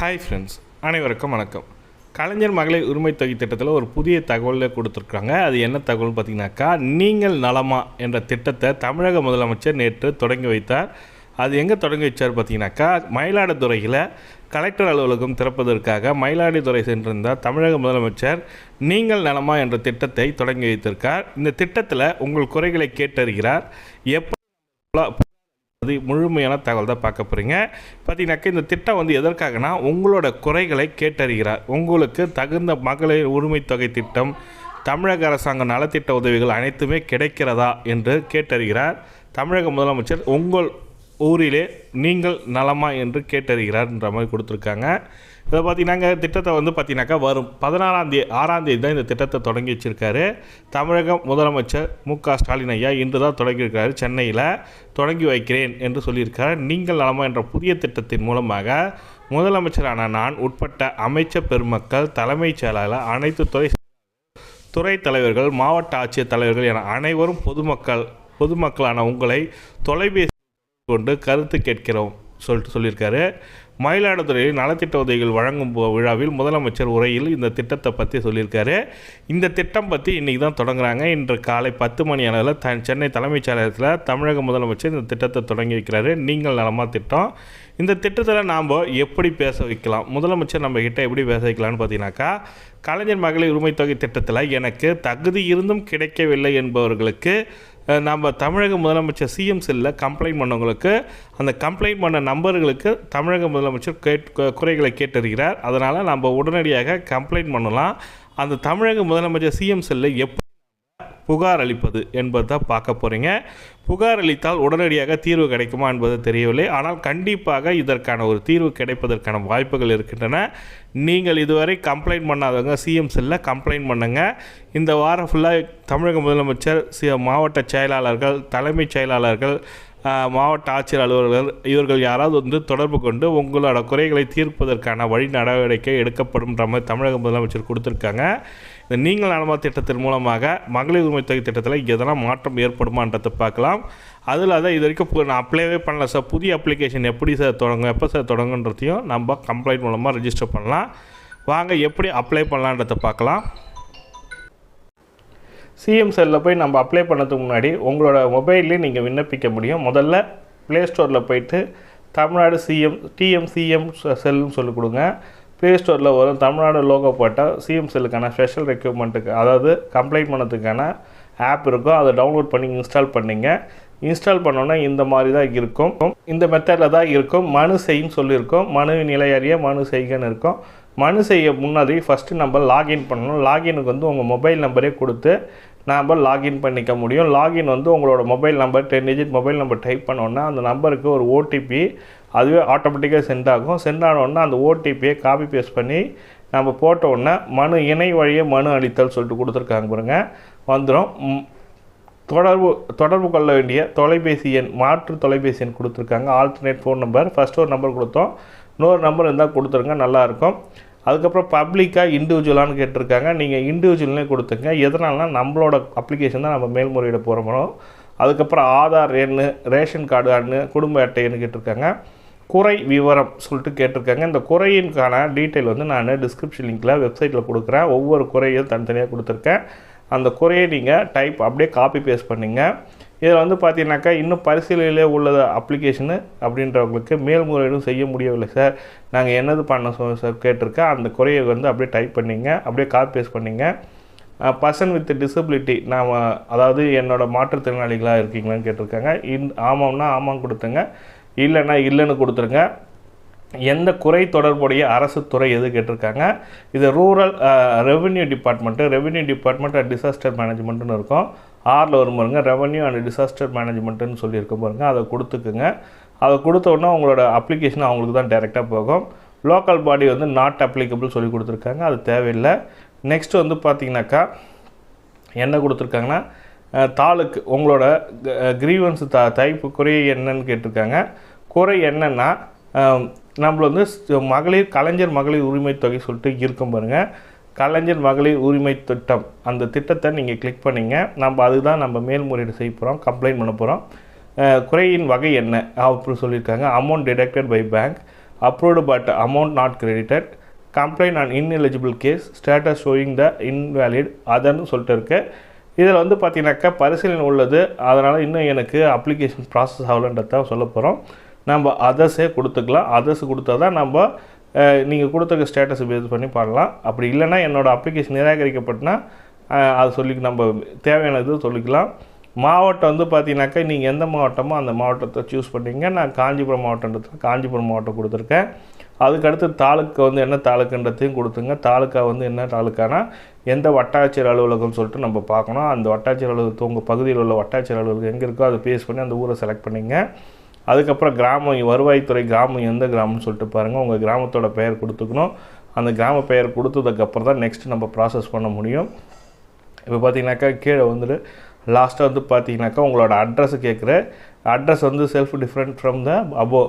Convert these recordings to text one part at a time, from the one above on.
Hi friends அனைவருக்கும் வணக்கம். கலைஞர் மகளிர் உரிமை தொகை திட்டத்தில் ஒரு புதிய தகவலில் கொடுத்துருக்காங்க. அது என்ன தகவல் பார்த்தீங்கன்னாக்கா நீங்கள் நலமா என்ற திட்டத்தை தமிழக முதலமைச்சர் நேற்று தொடங்கி வைத்தார். அது எங்கே தொடங்கி வச்சார் பார்த்தீங்கன்னாக்கா மயிலாடுதுறையில் கலெக்டர் அலுவலகம் திறப்பதற்காக மயிலாடுதுறை சென்றிருந்த தமிழக முதலமைச்சர் நீங்கள் நலமா என்ற திட்டத்தை தொடங்கி வைத்திருக்கார். இந்த திட்டத்தில் உங்கள் குறைகளை கேட்டறிகிறார். எப்போ அது முழுமையான தகவல் தான் பார்க்க போகிறீங்க பார்த்தீங்கன்னாக்கா இந்த திட்டம் வந்து எதற்காகனா உங்களோட குறைகளை கேட்டறிகிறார். உங்களுக்கு தகுந்த மகளிர் உரிமை தொகை திட்டம் தமிழக அரசாங்க நலத்திட்ட உதவிகள் அனைத்துமே கிடைக்கிறதா என்று கேட்டறிகிறார். தமிழக முதலமைச்சர் உங்கள் ஊரிலே நீங்கள் நலமா என்று கேட்டறிகிறார்ன்ற மாதிரி கொடுத்துருக்காங்க. இதை பார்த்தீங்கன்னாங்க திட்டத்தை வந்து பார்த்தீங்கன்னாக்கா வரும் பதினாறாம் தேதி ஆறாம் தேதி தான் இந்த திட்டத்தை தொடங்கி வச்சிருக்காரு. தமிழக முதலமைச்சர் மு க ஸ்டாலின் ஐயா இன்று தான் தொடங்கியிருக்காரு சென்னையில். தொடங்கி வைக்கிறேன் என்று சொல்லியிருக்கார். நீங்கள் நலமா என்ற புதிய திட்டத்தின் மூலமாக முதலமைச்சரான நான் உட்பட்ட அமைச்சர் பெருமக்கள் தலைமைச் செயலாளர் அனைத்து துறை துறை தலைவர்கள் மாவட்ட ஆட்சியர் தலைவர்கள் என அனைவரும் பொதுமக்கள் பொதுமக்களான உங்களை தொலைபேசி கொண்டு கருத்து கேட்கிறோம். சொல்லிட்டு சொல்லியிருக்காரு. மயிலாடுதுறையில் நலத்திட்ட உதவிகள் வழங்கும் போ- விழாவில் முதலமைச்சர் உரையில் இந்த திட்டத்தை பற்றி சொல்லியிருக்காரு. இந்த திட்டம் பற்றி இன்றைக்கி தான் தொடங்குறாங்க. இன்று காலை பத்து மணி அளவில் த சென்னை தலைமைச் செயலகத்தில் தமிழக முதலமைச்சர் இந்த திட்டத்தை தொடங்கி வைக்கிறாரு. நீங்கள் நலமாக திட்டம். இந்த திட்டத்தில் நாம் எப்படி பேச வைக்கலாம்? முதலமைச்சர் நம்ம கிட்ட எப்படி பேச வைக்கலாம்னு பார்த்தீங்கன்னாக்கா கலைஞர் மகளிர் உரிமை தொகை திட்டத்தில் எனக்கு தகுதி இருந்தும் கிடைக்கவில்லை என்பவர்களுக்கு நம்ம தமிழக முதலமைச்சர் சிஎம் செல்லில் கம்ப்ளைண்ட் பண்ணவங்களுக்கு அந்த கம்ப்ளைண்ட் பண்ண நம்பர்களுக்கு தமிழக முதலமைச்சர் கேட் குறைகளை கேட்டறிகிறார். அதனால் நம்ம உடனடியாக கம்ப்ளைண்ட் பண்ணலாம். அந்த தமிழக முதலமைச்சர் சிஎம் செல்லில் எப்போ புகார் அளிப்பது என்பது தான் பார்க்க போகிறீங்க புகார் அளித்தால் உடனடியாக தீர்வு கிடைக்குமா என்பது தெரியவில்லை. ஆனால் கண்டிப்பாக இதற்கான ஒரு தீர்வு கிடைப்பதற்கான வாய்ப்புகள் இருக்கின்றன. நீங்கள் இதுவரை கம்ப்ளைண்ட் பண்ணாதவங்க சிஎம் செல்லில் கம்ப்ளைண்ட் பண்ணுங்கள் இந்த வாரம் ஃபுல்லாக தமிழக முதலமைச்சர் சி மாவட்ட செயலாளர்கள் தலைமைச் செயலாளர்கள் மாவட்ட ஆட்சியர் அலுவலர்கள் இவர்கள் யாராவது வந்து தொடர்பு கொண்டு உங்களோட குறைகளை தீர்ப்பதற்கான வழி நடவடிக்கை எடுக்கப்படும்ன்ற மாதிரி தமிழக முதலமைச்சர் கொடுத்துருக்காங்க. இந்த நீங்கள் நலமா திட்டத்தின் மூலமாக மகளிர் உரிமை தொகை திட்டத்தில் எதனா மாற்றம் ஏற்படுமான்றதை பார்க்கலாம். அதில் அதான் இது வரைக்கும் நான் அப்ளைவே பண்ணல சார் புதிய அப்ளிகேஷன் எப்படி சார் தொடங்கும் எப்போ சார் தொடங்குன்றதையும் நம்ம கம்ப்ளைண்ட் மூலமாக ரெஜிஸ்டர் பண்ணலாம். வாங்க எப்படி அப்ளை பண்ணலான்றதை பார்க்கலாம். சிஎம் செல்லில் போய் நம்ம அப்ளை பண்ணதுக்கு முன்னாடி உங்களோட மொபைல்லே நீங்கள் விண்ணப்பிக்க முடியும். முதல்ல ப்ளே ஸ்டோரில் போயிட்டு தமிழ்நாடு சிஎம் டிஎம்சிஎம் செல்னு சொல்லி கொடுங்க. ப்ளே ஸ்டோரில் வரும். தமிழ்நாடு லோகோ போட்டால் சிஎம் செல்லுக்கான ஸ்பெஷல் ரெக்யூப்மெண்ட்டுக்கு அதாவது கம்ப்ளைண்ட் பண்ணதுக்கான ஆப் இருக்கும். அதை டவுன்லோட் பண்ணி இன்ஸ்டால் பண்ணிங்க. இன்ஸ்டால் பண்ணோன்னா இந்த மாதிரி தான் இருக்கும். இந்த மெத்தடில் தான் இருக்கும். மனு செய்யும் சொல்லியிருக்கோம். மனு நிலை அறிய மனு செய்கன்னு இருக்கும். மனு செய்ய முன்னாடி ஃபஸ்ட்டு நம்ம லாகின் பண்ணணும். லாகினுக்கு வந்து உங்கள் மொபைல் நம்பரே கொடுத்து நாம் லாகின் பண்ணிக்க முடியும். லாகின் வந்து உங்களோட mobile number ten digit mobile number type பண்ணோன்னா அந்த நம்பருக்கு ஒரு ஓடிபி அதுவே ஆட்டோமேட்டிக்காக சென்ட் ஆகும். சென்ட் ஆனோடனே அந்த ஓடிபியை காப்பி பேஸ்ட் பண்ணி நம்ம போட்டோன்னே மனு இணை வழியே மனு அளித்தல் சொல்லிட்டு கொடுத்துருக்காங்க பாருங்க. வந்துடும் தொடர்பு தொடர்பு கொள்ள வேண்டிய தொலைபேசி எண் மாற்று தொலைபேசி எண் கொடுத்துருக்காங்க. ஆல்டர்னேட் ஃபோன் நம்பர் ஃபஸ்ட் ஒரு நம்பர் கொடுத்தோம். இன்னொரு நம்பர் இருந்தால் கொடுத்துருங்க நல்லாயிருக்கும் அதுக்கப்புறம் பப்ளிக்காக இண்டிவிஜுவலான்னு கேட்டிருக்காங்க. நீங்கள் இண்டிவிஜுவல்னே கொடுத்துங்க. எதனால்னா நம்மளோட அப்ளிகேஷன் தான் நம்ம மேல்முறையிட போகிறோம் அதுக்கப்புறம் ஆதார் எண் ரேஷன் கார்டு அண்ணு குடும்ப அட்டை கேட்டிருக்காங்க. குறை விவரம் சொல்லிட்டு கேட்டிருக்காங்க. இந்த குறையின்கான டீட்டெயில் வந்து நான் டிஸ்கிரிப்ஷன் லிங்க்கில் வெப்சைட்டில் கொடுக்குறேன். ஒவ்வொரு குறையும் தனித்தனியாக கொடுத்துருக்கேன். அந்த குறையை நீங்கள் டைப் அப்படியே காப்பி பேஸ்ட் பண்ணிங்க. இதில் வந்து பார்த்தீங்கன்னாக்கா இன்னும் பரிசீலனையிலே உள்ள அப்ளிகேஷனு அப்படின்றவங்களுக்கு மேல்முறையீடும் செய்ய முடியவில்லை சார் நாங்கள் என்னது பண்ண சொ சார் கேட்டிருக்கேன். அந்த குறையை வந்து அப்படியே டைப் பண்ணிங்க. அப்படியே காப்பி பேஸ்ட் பண்ணிங்க. பர்சன் வித் டிசபிலிட்டி நாம் அதாவது என்னோடய மாற்றுத்திறனாளிகளாக இருக்கீங்களான்னு கேட்டிருக்காங்க. இன் ஆமாம்னா ஆமாம் கொடுத்துங்க. இல்லைன்னா இல்லைன்னு கொடுத்துருங்க. எந்த குறை தொடர்புடைய அரசு துறை எது கேட்டிருக்காங்க? இது rural revenue department. Revenue department and disaster மேனேஜ்மெண்ட்டுன்னு இருக்கும். ஆறில் வரும் பாருங்க. ரெவென்யூ அண்ட் டிசாஸ்டர் மேனேஜ்மெண்ட்டுன்னு சொல்லியிருக்க பாருங்க. அதை கொடுத்துக்குங்க. அதை கொடுத்த உடனே உங்களோட அப்ளிகேஷன் அவங்களுக்கு தான் டைரெக்டாக போகும். லோக்கல் பாடி வந்து நாட் அப்ளிகபிள் சொல்லி கொடுத்துருக்காங்க. அது தேவையில்லை. நெக்ஸ்ட் வந்து பார்த்திங்கனாக்கா என்ன கொடுத்துருக்காங்கன்னா தாளுக்கு தாலுக்கு உங்களோட க்ரீவன்ஸு த தைப்பு குறை என்னன்னு கேட்டிருக்காங்க. குறை என்னென்னா நம்மள வந்து மகளிர் கலைஞர் மகளிர் உரிமை தொகை சொல்லிட்டு இருக்கும் பாருங்கள் கலைஞர் மகளிர் உரிமை திட்டம். அந்த திட்டத்தை நீங்கள் கிளிக் பண்ணிங்க. நம்ம அதுதான் நம்ம மேல்முறையீடு செய்ய போகிறோம் கம்ப்ளைண்ட் பண்ண போகிறோம் குறையின் வகை என்ன அப்படின்னு சொல்லியிருக்காங்க. Amount deducted by bank approved but amount not credited complaint on ineligible case status showing the invalid அதர்னு சொல்லிட்டு இருக்கு. இதில் வந்து பார்த்தீங்கன்னாக்கா பரிசீலனை உள்ளது. அதனால் இன்னும் எனக்கு அப்ளிகேஷன் ப்ராசஸ் ஆகலன்றதான் சொல்ல போகிறோம் நம்ம அதர்ஸே கொடுத்துக்கலாம். அதர்ஸ் கொடுத்தா தான் நம்ம நீங்கள் கொடுத்துருக்க ஸ்டேட்டஸை பேஸ் பண்ணி பண்ணலாம். அப்படி இல்லைன்னா என்னோடய அப்ளிகேஷன் நிராகரிக்கப்பட்டனா அது சொல்லி நம்ம தேவையானது சொல்லிக்கலாம். மாவட்டம் வந்து பார்த்தீங்கன்னாக்கா நீங்கள் எந்த மாவட்டமோ அந்த மாவட்டத்தை சூஸ் பண்ணீங்க. நான் காஞ்சிபுரம் மாவட்டன்றதுல காஞ்சிபுரம் மாவட்டம் கொடுத்துருக்கேன். அதுக்கடுத்து தாலுக்கா வந்து என்ன தாலுக்குன்றதையும் கொடுத்துங்க. தாலுக்கா வந்து என்ன தாலுக்கானா எந்த வட்டாட்சியர் அலுவலகம்னு சொல்லிட்டு நம்ம பார்க்கணும். அந்த வட்டாட்சியர் அலுவலகத்து உங்கள் பகுதியில் உள்ள வட்டாட்சியர் அலுவலகம் எங்கே இருக்கோ அதை பேஸ் பண்ணி அந்த ஊரை செலக்ட் பண்ணிங்க. அதுக்கப்புறம் கிராமம் வருவாய்த்துறை கிராமம் எந்த கிராமம்னு சொல்லிட்டு பாருங்கள் உங்கள் கிராமத்தோட பெயர் கொடுத்துக்கணும். அந்த கிராம பெயர் கொடுத்ததுக்கப்புறம் தான் நெக்ஸ்ட் நம்ம ப்ராசஸ் பண்ண முடியும். இப்போ பார்த்தீங்கன்னாக்கா கீழே வந்துட்டு லாஸ்ட்டாக வந்து பார்த்தீங்கன்னாக்கா உங்களோட அட்ரஸ் கேட்குற அட்ரஸ் வந்து self different from the above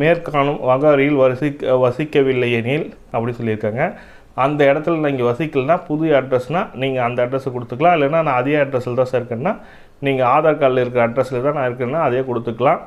மேற்காணும் வகாரியில் வசிக்க வசிக்கவில்லை எனில் அப்படி சொல்லியிருக்காங்க. அந்த இடத்துல நீங்கள் வசிக்கலனா புது அட்ரஸ்னால் நீங்கள் அந்த அட்ரஸை கொடுத்துக்கலாம். இல்லைன்னா நான் அதே அட்ரஸில் தான் சார் இருக்கேன்னா நீங்கள் ஆதார் கார்டில் இருக்கிற அட்ரஸில் தான் நான் இருக்கேன்னா அதே கொடுத்துக்கலாம்.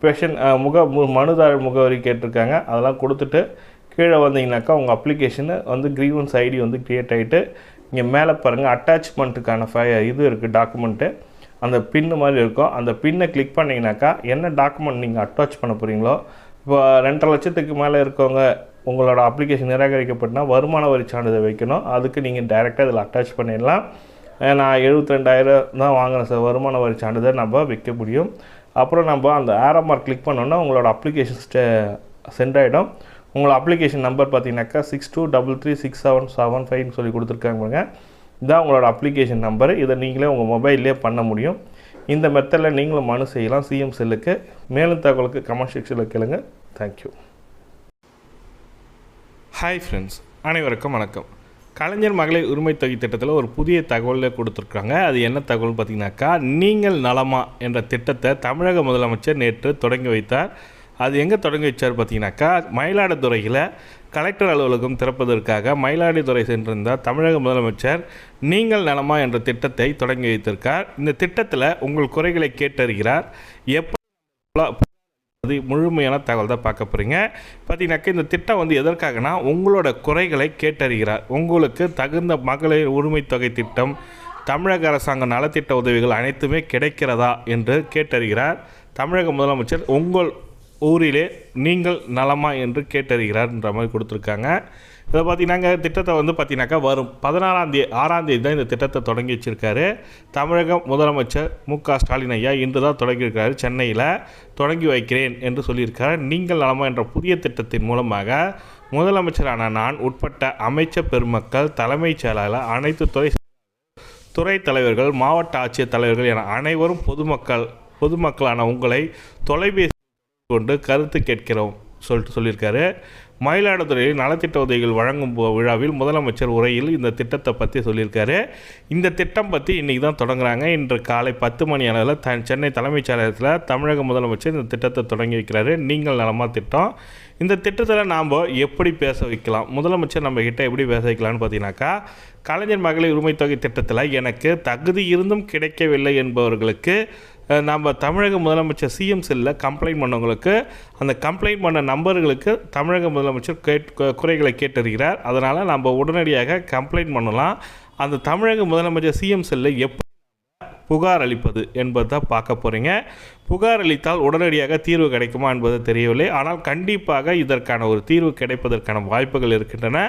பேஷன் முக மு- மனுதாரர் முகவரி கேட்டிருக்காங்க. அதெல்லாம் கொடுத்துட்டு கீழே வந்தீங்கனாக்கா உங்கள் அப்ளிகேஷனு வந்து க்ரீவன்ஸ் ஐடி வந்து க்ரியேட் ஆகிட்டு இங்கே மேலே பாருங்கள் அட்டாச்மெண்ட்டுக்கான ஃபை இது இருக்குது டாக்குமெண்ட்டு அந்த பின்னு மாதிரி இருக்கும். அந்த பின்னை கிளிக் பண்ணிங்கனாக்கா என்ன டாக்குமெண்ட் நீங்கள் அட்டாச் பண்ண போகிறீங்களோ இப்போ ரெண்டரை லட்சத்துக்கு மேலே இருக்கவங்க உங்களோட அப்ளிகேஷன் நிராகரிக்கப்பட்டனா வருமான வரி சான்றிதழ் வைக்கணும். அதுக்கு நீங்கள் டைரெக்டாக இதில் அட்டாச் பண்ணிடலாம். நான் எழுபத்தி ரெண்டாயிரம் தான் வாங்கினேன் சார். வருமான வரி சான்றிதழ் நம்ம வைக்க முடியும். அப்புறம் நம்ம அந்த ஆரோ மார்க் கிளிக் பண்ணோன்னா உங்களோட அப்ளிகேஷன் சென்ட் ஆகிடும் உங்களோட அப்ளிகேஷன் நம்பர் பார்த்தீங்கன்னாக்கா six two double three six seven seven ஃபைவ்னு சொல்லி கொடுத்துருக்காங்க இதுதான் இதான் உங்களோட அப்ளிகேஷன் நம்பர் இதை நீங்களே உங்கள் மொபைல்லே பண்ண முடியும். இந்த மெத்தடில் நீங்களும் மனு செய்யலாம். சிஎம் செல்லுக்கு மேலும் தகவலுக்கு கமெண்ட் செக்ஷனில் கேளுங்க. தேங்க்யூ ஹாய் ஃப்ரெண்ட்ஸ் அனைவருக்கும் வணக்கம். கலைஞர் மகளிர் உரிமை தொகை திட்டத்தில் ஒரு புதிய தகவலை கொடுத்துருக்காங்க அது என்ன தகவல் பார்த்தீங்கன்னாக்கா நீங்கள் நலமா என்ற திட்டத்தை தமிழக முதலமைச்சர் நேற்று தொடங்கி வைத்தார். அது எங்கே தொடங்கி வச்சார் பார்த்தீங்கன்னாக்கா மயிலாடுதுறையில் கலெக்டர் அலுவலகம் திறப்பதற்காக மயிலாடுதுறை சென்றிருந்த தமிழக முதலமைச்சர் நீங்கள் நலமா என்ற திட்டத்தை தொடங்கி வைத்திருக்கார். இந்த திட்டத்தில் உங்கள் குறைகளை கேட்டறிகிறார். எப்போ அது முழுமையான தகவல் தான் பார்க்க போகிறீங்க பார்த்தீங்கன்னாக்கா இந்த திட்டம் வந்து எதற்காகனா உங்களோட குறைகளை கேட்டறிகிறார். உங்களுக்கு தகுந்த மகளிர் உரிமை தொகை திட்டம் தமிழக அரசாங்க நலத்திட்ட உதவிகள் அனைத்துமே கிடைக்கிறதா என்று கேட்டறிகிறார். தமிழக முதலமைச்சர் உங்கள் ஊரிலே நீங்கள் நலமா என்று கேட்டறிகிறார்ன்ற மாதிரி கொடுத்துருக்காங்க. இதை பார்த்தீங்கன்னாங்க திட்டத்தை வந்து பார்த்தீங்கன்னாக்கா வரும் பதினாறாம் தேதி ஆறாம் தேதி தான் இந்த திட்டத்தை தொடங்கி வச்சிருக்காரு. தமிழக முதலமைச்சர் மு க ஸ்டாலின் ஐயா இன்று தான் தொடங்கியிருக்காரு சென்னையில். தொடங்கி வைக்கிறேன் என்று சொல்லியிருக்கார். நீங்கள் நலமா என்ற புதிய திட்டத்தின் மூலமாக முதலமைச்சரான நான் உட்பட்ட அமைச்சர் பெருமக்கள் தலைமைச் செயலாளர் அனைத்து துறை துறை தலைவர்கள் மாவட்ட ஆட்சியர் தலைவர்கள் என அனைவரும் பொதுமக்கள் பொதுமக்களான உங்களை தொலைபேசி கொண்டு கருத்து கேட்கிறோம். சொல்லிட்டு சொல்லியிருக்காரு. மயிலாடுதுறையில் நலத்திட்ட உதவிகள் வழங்கும் போ- விழாவில் முதலமைச்சர் உரையில் இந்த திட்டத்தை பற்றி சொல்லியிருக்காரு. இந்த திட்டம் பற்றி இன்றைக்கி தான் தொடங்குறாங்க. இன்று காலை பத்து மணி அளவில் த சென்னை தலைமைச் செயலகத்தில் தமிழக முதலமைச்சர் இந்த திட்டத்தை தொடங்கி வைக்கிறாரு. நீங்கள் நலமா திட்டம். இந்த திட்டத்தில் நாம் எப்படி பேச வைக்கலாம்? முதலமைச்சர் நம்ம கிட்ட எப்படி பேச வைக்கலாம்னு பார்த்தீங்கன்னாக்கா கலைஞர் மகளிர் உரிமை தொகை திட்டத்தில் எனக்கு தகுதி இருந்தும் கிடைக்கவில்லை என்பவர்களுக்கு நம்ம தமிழக முதலமைச்சர் சிஎம் செல்லில் கம்ப்ளைண்ட் பண்ணவங்களுக்கு அந்த கம்ப்ளைண்ட் பண்ண நம்பர்களுக்கு தமிழக முதலமைச்சர் கேட் குறைகளை கேட்டறிகிறார். அதனால் நம்ம உடனடியாக கம்ப்ளைண்ட் பண்ணலாம். அந்த தமிழக முதலமைச்சர் சிஎம் செல்லில் எப்படி புகார் அளிப்பது என்பது தான் பார்க்க போகிறீங்க புகார் அளித்தால் உடனடியாக தீர்வு கிடைக்குமா என்பது தெரியவில்லை. ஆனால் கண்டிப்பாக இதற்கான ஒரு தீர்வு கிடைப்பதற்கான வாய்ப்புகள் இருக்கின்றன.